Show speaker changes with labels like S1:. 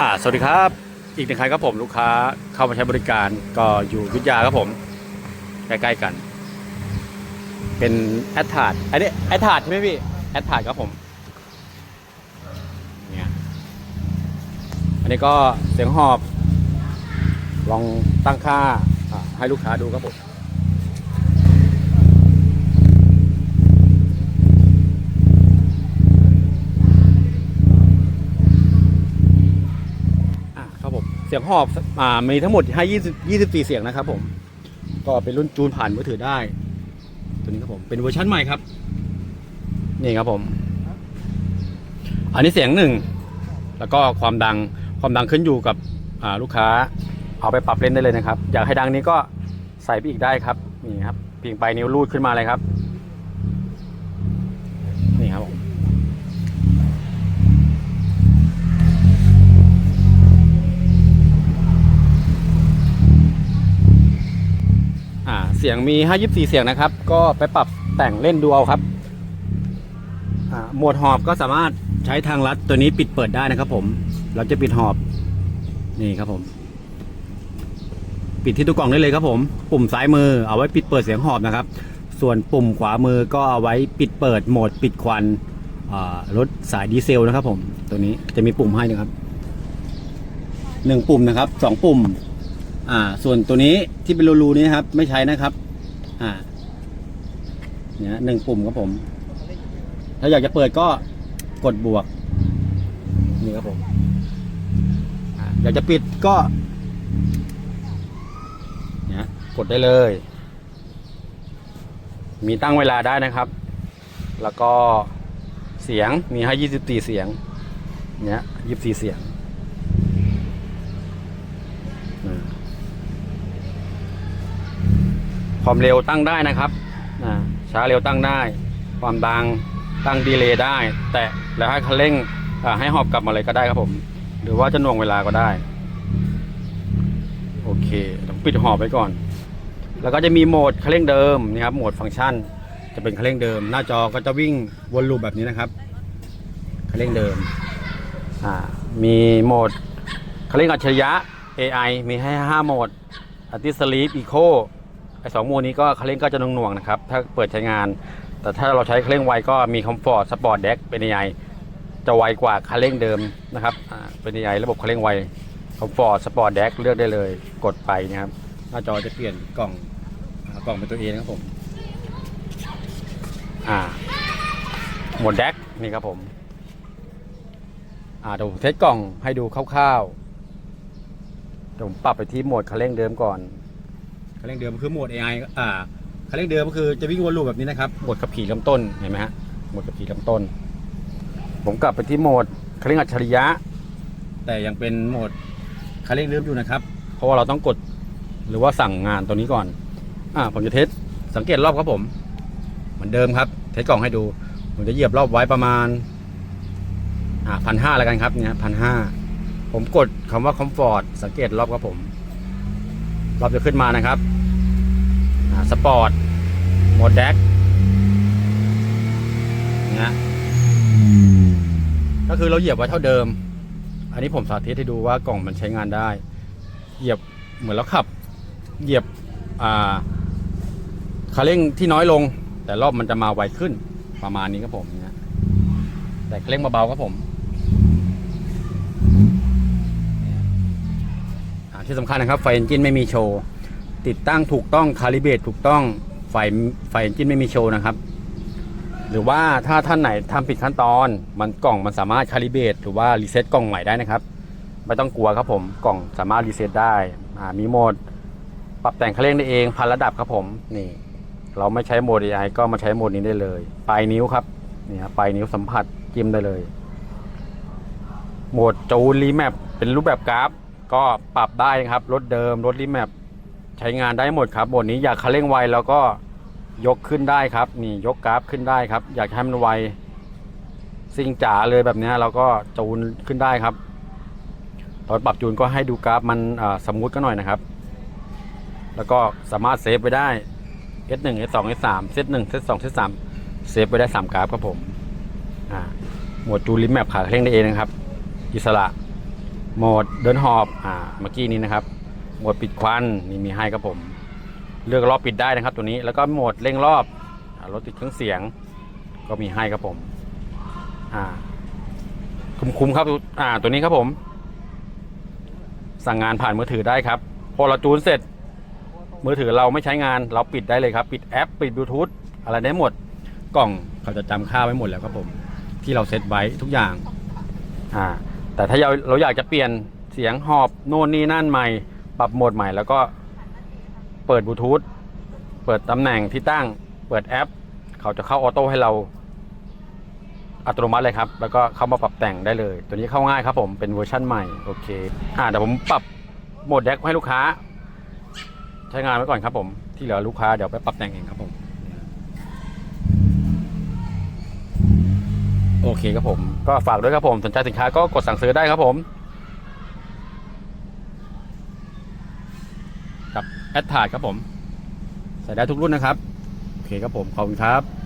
S1: อ่าสวัสดีครับ อีกหนึ่งครั้งครับผมลูกค้าเข้ามาใช้บริการก็อยู่ยุทธยาครับผมใกล้ๆกัน เป็นแอดทาดอันนี้แอดทาดใช่ไหมพี่แอดทาดครับผมเนี่ยอันนี้ก็เสียงหอบ ลองตั้งค่าให้ลูกค้าดูครับผม อะครับผม เสียงหอบอ่ามีทั้งหมดให้20 24 เสียงนะครับผม ก็เป็นรุ่นจูนผ่านมือถือได้ ตัวนี้ครับผมเป็นเวอร์ชันใหม่ครับ นี่ครับผม อันนี้เสียงหนึ่ง แล้วก็ความดังความดังขึ้นอยู่กับอ่าลูกค้า เอาไปปรับเล่นได้เลยนะครับ อยากให้ดังนี้ก็ใส่ไปอีกได้ครับนี่ครับเพียงไปลายนิ้วรูดขึ้นมาเลยครับ นี่ครับผม อ่า เสียงมี 524 เสียงนะครับ ก็ไปปรับแต่งเล่นดูเอาครับโหมดหอบก็สามารถใช้ทางลัดตัวนี้ปิดเปิดได้นะครับ ผม เราจะปิดหอบ นี่ครับผม ปิดที่ตัวกล่องได้เลยครับผม ปุ่มซ้ายมือเอาไว้ปิดเปิดเสียงหอบนะครับ ส่วนปุ่มขวามือก็เอาไว้ปิดเปิดโหมดปิดควันรถสายดีเซลนะครับ ผม ตัวนี้จะมีปุ่มให้นะครับหนึ่งปุ่มนะครับสองปุ่ม อ่า ส่วนตัวนี้ที่เป็นรูๆนี้ครับ ไม่ใช้นะครับ อ่า เนี่ยหนึ่งปุ่มครับผม ถ้าอยากจะเปิดก็กดบวก นี่ครับผมอ่าอยากจะปิดก็ เนี่ยกดได้เลย มีตั้งเวลาได้นะครับ แล้วก็เสียงมีให้ยี่สิบสี่เสียง เนี่ยยี่สิบสี่เสียงอ่า ความเร็วตั้งได้นะครับช้าเร็วตั้งได้ ความดังตั้งดีเลย์ได้ แตะแล้วให้คันเร่งให้หอบกลับมาเลยก็ได้ครับผม หรือว่าจะหน่วงเวลาก็ได้ โอเคต้องปิดหอบไว้ก่อน แล้วก็จะมีโหมดคันเร่งเดิมนี่ครับโหมดฟังก์ชัน จะเป็นคันเร่งเดิม หน้าจอก็จะวิ่งวนลูปแบบนี้นะครับคันเร่งเดิมมีโหมดคันเร่งอัจฉริยะ AI มีให้ 5 โหมด a r t i s Sleep Eco ไอ้สองโหมดนี้ก็คันเร่งก็จะหน่วงๆนะครับ ถ้าเปิดใช้งาน แต่ถ้าเราใช้คันเร่งไวก็มี Comfort Sport Deck เป็น AI จะไวกว่าคันเร่งเดิมนะครับอ่าเป็น AI ระบบคันเร่งไว Comfort Sport Deck เลือกได้เลยกดไปนะครับ หน้าจอจะเปลี่ยนกล่องอ่ากล่องเป็นตัวเองนะครับผมอ่าโหมด Deck นี่ครับผมอ่าเดี๋ยวผมเทสกล่องให้ดูคร่าวๆเดี๋ยวผมปรับไปที่โหมดคันเร่งเดิมก่อน คันเร่งเดิมคือโหมด AI อ่าคันเร่งเดิมก็คือจะวิ่งวนลูปแบบนี้นะครับโหมดขับขี่เริ่มต้นเห็นไหมฮะโหมดขับขี่เริ่มต้น ผมกลับไปที่โหมดคันเร่งอัจฉริยะ แต่ยังเป็นโหมดคันเร่งเดิมอยู่นะครับ เพราะว่าเราต้องกดหรือว่าสั่งงานตัวนี้ก่อน อ่า ผมจะเทสสังเกตรอบครับผม เหมือนเดิมครับ เทสกล่องให้ดู ผมจะเหยียบรอบไว้ประมาณ อ่าพันห้าแล้วกันครับเนี่ยพันห้าผมกดคำว่า comfort สังเกตรอบครับผม รอบจะขึ้นมานะครับสปอร์ตโหมดแดกเนี่ยก็คือเราเหยียบไว้เท่าเดิม อันนี้ผมสาธิตให้ดูว่ากล่องมันใช้งานได้ เหยียบเหมือนเราขับ เหยียบอ่าคันเร่งที่น้อยลง แต่รอบมันจะมาไวขึ้นประมาณนี้ครับผมนี่ยแต่เคร่งเบาๆครับผมอ่า ที่สำคัญนะครับไฟเอนจินไม่มีโชว์ ติดตั้งถูกต้องคาลิเบตถูกต้องไฟไฟเอนจินไม่มีโชว์นะครับ หรือว่าถ้าท่านไหนทำผิดขั้นตอนมันกล่องมันสามารถคาลิเบตหรือว่ารีเซ็ตกล่องใหม่ได้นะครับ ไม่ต้องกลัวครับผมกล่องสามารถรีเซ็ตได้มีโหมด ปรับแต่งคันเร่งได้เองพันระดับครับผมนี่เราไม่ใช้โหมด AI ก็มาใช้โหมดนี้ได้เลย ปลายนิ้วครับนี่ครับปลายนิ้วสัมผัสจิ้มได้เลย โหมดจูนรีแมปเป็นรูปแบบกราฟ ก็ปรับได้ครับ รถเดิมรถรีแมปใช้งานได้หมดครับโหมดนี้อยากคันเร่งไวแล้วก็ยกขึ้นได้ครับนี่ยกกราฟขึ้นได้ครับ อยากให้มันไวซิ่งจ๋าเลยแบบนี้เราก็จูนขึ้นได้ครับ ตอนปรับจูนก็ให้ดูกราฟมันสมูทก็หน่อยนะครับ แล้วก็สามารถเซฟไว้ได้ S1 S2 S3 S1 S2 S3 เซฟไว้ได้ 3 กราฟครับผมหมวดจูนลิมแมปขาเคร่งได้เองนะครับ อิสระ โหมดเดินหอบอ่าเมื่อกี้นี้นะครับ โหมดปิดควันนี่มีให้ครับผม เลือกรอบปิดได้นะครับ ตัวนี้แล้วก็โหมดเร่งรอบรถติดเครื่องเสียง ก็มีให้ครับผมอ่าคุ้มๆครับอ่าตัวนี้ครับผม สั่งงานผ่านมือถือได้ครับ พอเราจูนเสร็จ มือถือเราไม่ใช้งานเราปิดได้เลยครับ ปิดแอป ปิดบลูทูธอะไรได้หมด กล่องเขาจะจำค่าไว้หมดแล้วครับผม ที่เราเซตไว้ทุกอย่างอ่า แต่ถ้าเราเราอยากจะเปลี่ยนเสียงหอบโน่นนี่นั่นใหม่ ปรับโหมดใหม่แล้วก็เปิดบลูทูธเปิดตำแหน่งที่ตั้ง เปิดแอป เขาจะเข้าออโต้ให้เราอัตโนมัติเลยครับ แล้วก็เข้ามาปรับแต่งได้เลย ตัวนี้เข้าง่ายครับผม เป็นเวอร์ชั่นใหม่ โอเค อ่าเดี๋ยวผมปรับโหมดแดกให้ลูกค้า ใช้งานไว้ก่อนครับผม ที่เหลือลูกค้าเดี๋ยวไปปรับแต่งเองครับผม โอเคครับผม ก็ฝากด้วยครับผม สนใจสินค้าก็กดสั่งซื้อได้ครับผมกับแอดถาดครับผม ใส่ได้ทุกรุ่นนะครับ โอเคครับผม ขอบคุณครับ